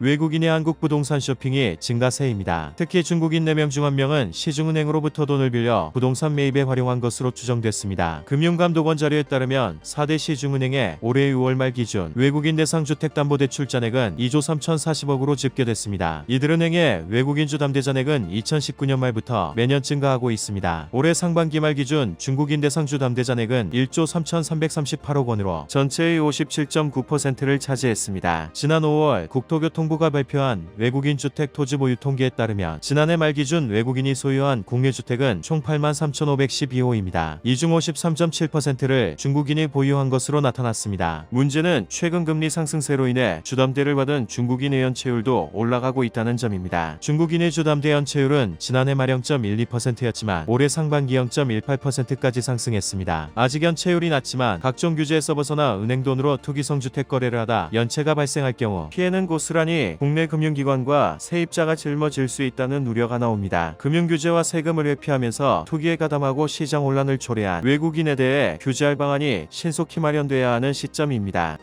외국인의 한국 부동산 쇼핑이 증가세입니다. 특히 중국인 4명 중 1명은 시중은행으로부터 돈을 빌려 부동산 매입에 활용한 것으로 추정됐습니다. 금융감독원 자료에 따르면 4대 시중은행의 올해 6월 말 기준 외국인 대상 주택담보대출 잔액은 2조 3,040억으로 집계됐습니다. 이들 은행의 외국인 주 담대 잔액은 2019년 말부터 매년 증가하고 있습니다. 올해 상반기 말 기준 중국인 대상 주 담대 잔액은 1조 3,338억 원으로 전체의 57.9%를 차지했습니다. 지난 5월 국토교통 부가 발표한 외국인 주택 토지 보유 통계에 따르면 지난해 말 기준 외국인이 소유한 국내 주택은 총 8만 3,512호입니다. 이 중 53.7%를 중국인이 보유한 것으로 나타났습니다. 문제는 최근 금리 상승세로 인해 주담대를 받은 중국인 의 연체율도 올라가고 있다는 점입니다. 중국인의 주담대 연체율은 지난해 말 0.12%였지만 올해 상반기 0.18%까지 상승했습니다. 아직 연체율이 낮지만 각종 규제에서 벗어나 은행 돈으로 투기성 주택 거래를 하다 연체가 발생할 경우 피해는 고스란히 국내 금융기관과 세입자가 짊어질 수 있다는 우려가 나옵니다. 금융규제와 세금을 회피하면서 투기에 가담하고 시장 혼란을 초래한 외국인에 대해 규제할 방안이 신속히 마련돼야 하는 시점입니다.